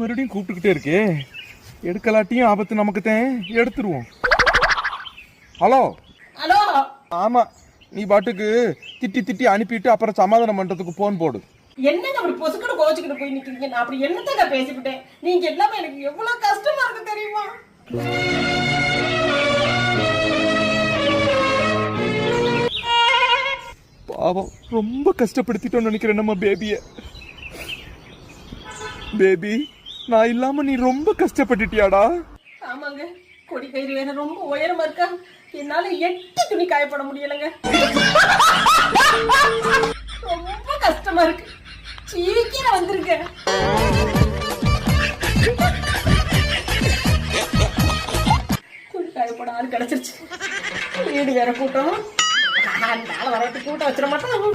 மறுபடியும் கூப்பிட்டுக்கிட்டே இருக்கே. எடுக்கலாட்டியும் ஆபத்து நமக்கு தான் எடுத்துருவோம். ஹலோ? ஹலோ? ஆமா. நீ பாட்டுக்கு திட்டி திட்டி அனுப்பிட்டு அப்புறம் சமாதானம் பண்றதுக்கு போன் போடு. என்னங்க அப்படி பொசுக்கிட்டு கோச்சுக்கிட்டு போய் நிக்கிறீங்க? நான் அப்படி என்னத்தங்க பேசிவிட்டேன்? நீங்க எல்லாமே எனக்கு எவ்வளவு கஷ்டமா இருக்கு தெரியுமா? பாவம். ரொம்ப கஷ்டப்படுத்திட்டோம்னு நினைக்கிறேன் நம்ம பேபிய பேபி நான் இல்லாம நீ ரொம்ப கஷ்டப்பட்டுட்டியாடா. ஆமாங்க. கொடி கயிறு வேற ரொம்ப உயரமா இருக்கா. என்னால எட்டு துணி காயப்பட முடியலங்க. ரொம்ப கஷ்டமா இருக்கு. சீக்கிரம் வந்திருக்கேன் துணி காயப்பட ஆள் கிடைச்சிருச்சு. வீடு வேற கூட்டம். அந்த ஆள் வரட்டு கூட்டம் வச்சிட மாட்டோம்